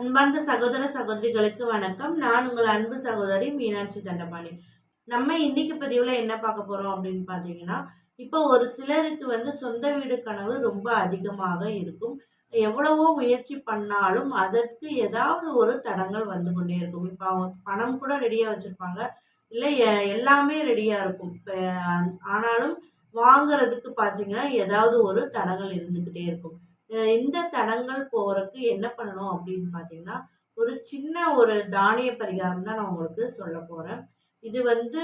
அன்பார்ந்த சகோதர சகோதரிகளுக்கு வணக்கம். நான் உங்கள் அன்பு சகோதரி மீனாட்சி தண்டபாணி. நம்ம இன்னைக்கு பதிவில் என்ன பார்க்க போகிறோம் அப்படின்னு பார்த்தீங்கன்னா இப்போ ஒரு சிலருக்கு வந்து சொந்த வீடு கனவு ரொம்ப அதிகமாக இருக்கும். எவ்வளவோ முயற்சி பண்ணாலும் அதற்கு ஏதாவது ஒரு தடங்கள் வந்து கொண்டே இருக்கும். இப்போ அவங்க பணம் கூட ரெடியாக வச்சுருப்பாங்க. இல்லை எல்லாமே ரெடியாக இருக்கும். இப்போ ஆனாலும் வாங்குறதுக்கு பார்த்தீங்கன்னா ஏதாவது ஒரு தடங்கள் இருந்துக்கிட்டே இருக்கும். இந்த தடங்கள் போகிறதுக்கு என்ன பண்ணணும் அப்படின்னு பார்த்தீங்கன்னா ஒரு சின்ன ஒரு தானிய பரிகாரம் தான் நான் உங்களுக்கு சொல்ல போகிறேன் இது வந்து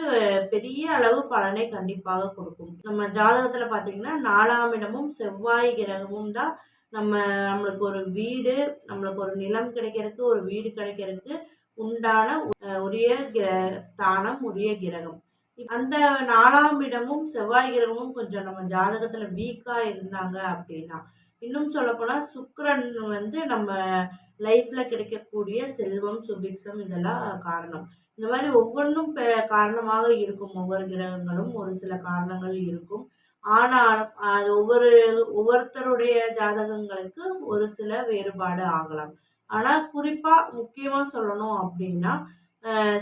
பெரிய அளவு பலனை கண்டிப்பாக கொடுக்கும். நம்ம ஜாதகத்தில் பார்த்தீங்கன்னா நாலாம் இடமும் செவ்வாய் கிரகமும் தான் நம்ம நம்மளுக்கு ஒரு வீடு நம்மளுக்கு ஒரு நிலம் கிடைக்கிறதுக்கு ஒரு வீடு கிடைக்கிறதுக்கு உண்டான உரிய கிர ஸ்தானம் உரிய கிரகம். அந்த நாலாம் இடமும் செவ்வாய் கிரகமும் கொஞ்சம் நம்ம ஜாதகத்தில் வீக்காக இருந்தாங்க அப்படின்னா இன்னும் சொல்லப்போனால் சுக்கரன் வந்து நம்ம லைஃப்பில் கிடைக்கக்கூடிய செல்வம் சுபிக்ஷம் இதெல்லாம் காரணம். இந்த மாதிரி ஒவ்வொன்றும் காரணமாக இருக்கும். ஒவ்வொரு கிரகங்களும் ஒரு சில காரணங்கள் இருக்கும். ஆனாலும் அது ஒவ்வொரு ஒவ்வொருத்தருடைய ஜாதகங்களுக்கு ஒரு சில வேறுபாடு ஆகலாம். ஆனால் குறிப்பாக முக்கியமாக சொல்லணும் அப்படின்னா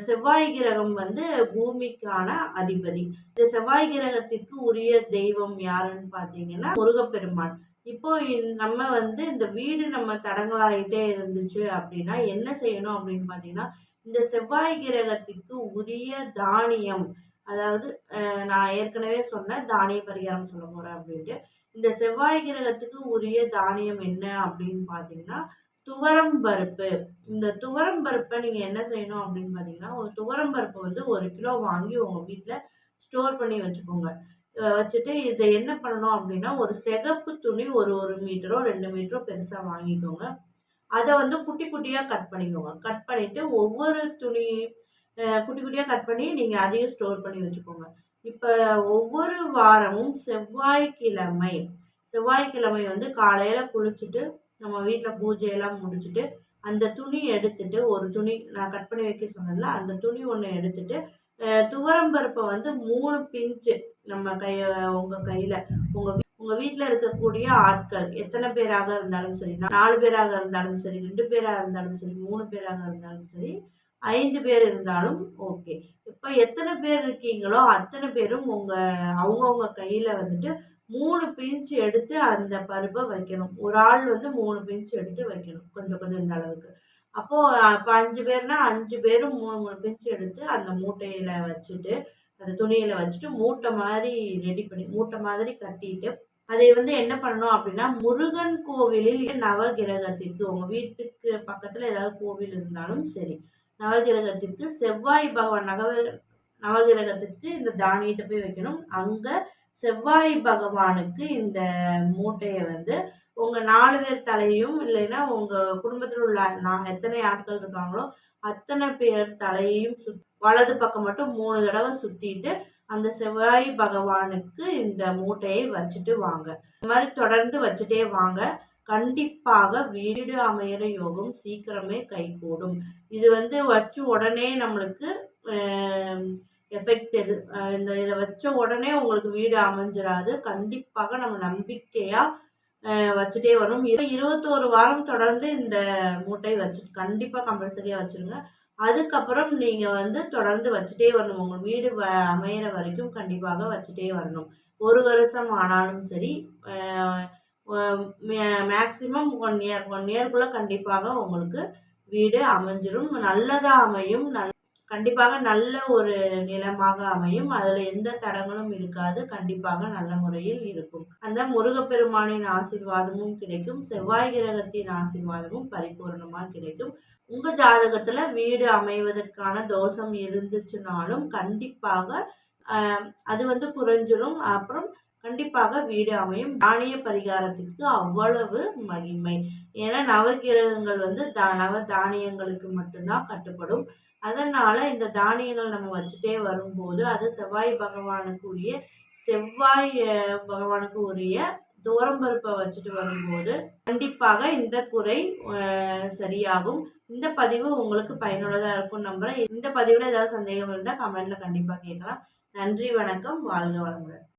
செவ்வாய் கிரகம் வந்து பூமிக்கான அதிபதி. இந்த செவ்வாய் கிரகத்திற்கு உரிய தெய்வம் யாருன்னு பார்த்தீங்கன்னா முருகப்பெருமான். இப்போ நம்ம வந்து இந்த வீடு நம்ம தடங்களாயிட்டே இருந்துச்சு அப்படின்னா என்ன செய்யணும் அப்படின்னு பார்த்தீங்கன்னா இந்த செவ்வாய் கிரகத்திற்கு உரிய தானியம் அதாவது நான் ஏற்கனவே சொன்ன தானிய பரிகாரம் சொல்ல போகிறேன் அப்படின்ட்டு இந்த செவ்வாய் கிரகத்துக்கு உரிய தானியம் என்ன அப்படின்னு பார்த்தீங்கன்னா துவரம் பருப்பு. இந்த துவரம் பருப்பை நீங்கள் என்ன செய்யணும் அப்படின்னு பார்த்தீங்கன்னா ஒரு துவரம் பருப்பு வந்து ஒரு கிலோ வாங்கி உங்கள் வீட்டில் ஸ்டோர் பண்ணி வச்சுக்கோங்க. வச்சுட்டு இதை என்ன பண்ணணும் அப்படின்னா ஒரு சிகப்பு துணி ஒரு ஒரு மீட்டரோ ரெண்டு மீட்டரோ பெருசாக வாங்கிக்கோங்க. அதை வந்து குட்டி குட்டியாக கட் பண்ணிக்கோங்க. கட் பண்ணிவிட்டு ஒவ்வொரு துணி குட்டி குட்டியாக கட் பண்ணி நீங்கள் அதையும் ஸ்டோர் பண்ணி வச்சுக்கோங்க. இப்போ ஒவ்வொரு வாரமும் செவ்வாய்க்கிழமை செவ்வாய்க்கிழமை வந்து காலையில் குளிச்சுட்டு நம்ம வீட்டில் பூஜையெல்லாம் முடிச்சுட்டு அந்த துணி எடுத்துட்டு ஒரு துணி நான் கட் பண்ணி வைக்க சொன்னேன்ல அந்த துணி ஒன்று எடுத்துட்டு துவரம்பருப்பை வந்து மூணு பிஞ்சு நம்ம கைய உங்கள் கையில் உங்கள் உங்கள் வீட்டில் இருக்கக்கூடிய ஆட்கள் எத்தனை பேராக இருந்தாலும் சரி நாலு பேராக இருந்தாலும் சரி ரெண்டு பேராக இருந்தாலும் சரி மூணு பேராக இருந்தாலும் சரி ஐந்து பேர் இருந்தாலும் ஓகே இப்போ எத்தனை பேர் இருக்கீங்களோ அத்தனை பேரும் உங்கள் அவங்கவுங்க கையில் வந்துட்டு மூணு பிஞ்சு எடுத்து அந்த பருப்பை வைக்கணும். ஒரு ஆள் வந்து மூணு பிஞ்சு எடுத்து வைக்கணும். கொஞ்சம் கொஞ்சம் இந்த அளவுக்கு. அப்போது இப்போ அஞ்சு பேர்னால் அஞ்சு பேரும் மூணு மூணு பிஞ்சு எடுத்து அந்த மூட்டையில் வச்சுட்டு அந்த துணியில் வச்சுட்டு மூட்டை மாதிரி ரெடி பண்ணி மூட்டை மாதிரி கட்டிட்டு அதை வந்து என்ன பண்ணணும் அப்படின்னா முருகன் கோவிலில் நவகிரகத்திற்கு உங்கள் வீட்டுக்கு பக்கத்தில் ஏதாவது கோவில் இருந்தாலும் சரி நவகிரகத்திற்கு செவ்வாய் பகவான் நவ நவகிரகத்திற்கு இந்த தானியத்தை போய் வைக்கணும். அங்கே செவ்வாய் பகவானுக்கு இந்த மூட்டையை வந்து உங்கள் நாலு பேர் தலையும் இல்லைன்னா உங்கள் குடும்பத்தில் உள்ள நான் எத்தனை ஆட்கள் இருக்காங்களோ அத்தனை பேர் தலையையும் சுத் வலது பக்கம் மட்டும் மூணு தடவை சுற்றிட்டு அந்த செவ்வாய் பகவானுக்கு இந்த மூட்டையை வச்சுட்டு வாங்க. இந்த மாதிரி தொடர்ந்து வச்சுட்டே வாங்க. கண்டிப்பாக வீடு அமையிற யோகம் சீக்கிரமே கைகூடும். இது வந்து வச்சு உடனே நம்மளுக்கு எஃபெக்ட் எது இந்த இதை வச்ச உடனே உங்களுக்கு வீடு அமைஞ்சிடாது கண்டிப்பாக நம்ம நம்பிக்கையாக வச்சுட்டே வரும் இரு இருபத்தோரு வாரம் தொடர்ந்து இந்த மூட்டை வச்சு கண்டிப்பாக கம்பல்சரியாக வச்சுருங்க. அதுக்கப்புறம் நீங்கள் வந்து தொடர்ந்து வச்சுட்டே வரணும். உங்கள் வீடு வ அமையிற வரைக்கும் கண்டிப்பாக வச்சுட்டே வரணும். ஒரு வருஷம் ஆனாலும் சரி மேக்சிமம் ஒன் இயர் ஒன் இயர்க்குள்ளே கண்டிப்பாக உங்களுக்கு வீடு அமைஞ்சிடும். நல்லதாக அமையும். நல் கண்டிப்பாக நல்ல ஒரு நிலமாக அமையும். அதில் எந்த தடங்களும் இருக்காது. கண்டிப்பாக நல்ல முறையில் இருக்கும். அந்த முருகப்பெருமானின் ஆசிர்வாதமும் கிடைக்கும். செவ்வாய் கிரகத்தின் ஆசிர்வாதமும் பரிபூர்ணமாக கிடைக்கும். உங்கள் ஜாதகத்தில் வீடு அமைவதற்கான தோஷம் இருந்துச்சுனாலும் கண்டிப்பாக அது வந்து குறைஞ்சிரும். அப்புறம் கண்டிப்பாக வீடு அமையும். தானிய பரிகாரத்திற்கு அவ்வளவு மகிமை. ஏன்னா நவகிரகங்கள் வந்து த நவ தானியங்களுக்கு மட்டும்தான் கட்டுப்படும். அதனால் இந்த தானியங்கள் நம்ம வச்சுட்டே வரும்போது அது செவ்வாய் பகவானுக்கு உரிய செவ்வாய் பகவானுக்கு உரிய தோரம்பருப்பை வச்சுட்டு வரும்போது கண்டிப்பாக இந்த குறை சரியாகும். இந்த பதிவு உங்களுக்கு பயனுள்ளதாக இருக்கும் நம்புகிறேன் இந்த பதிவில் ஏதாவது சந்தேகம் இருந்தால் கமெண்டில் கண்டிப்பாக கேட்கலாம். நன்றி வணக்கம். வாழ்க வளமுடன்.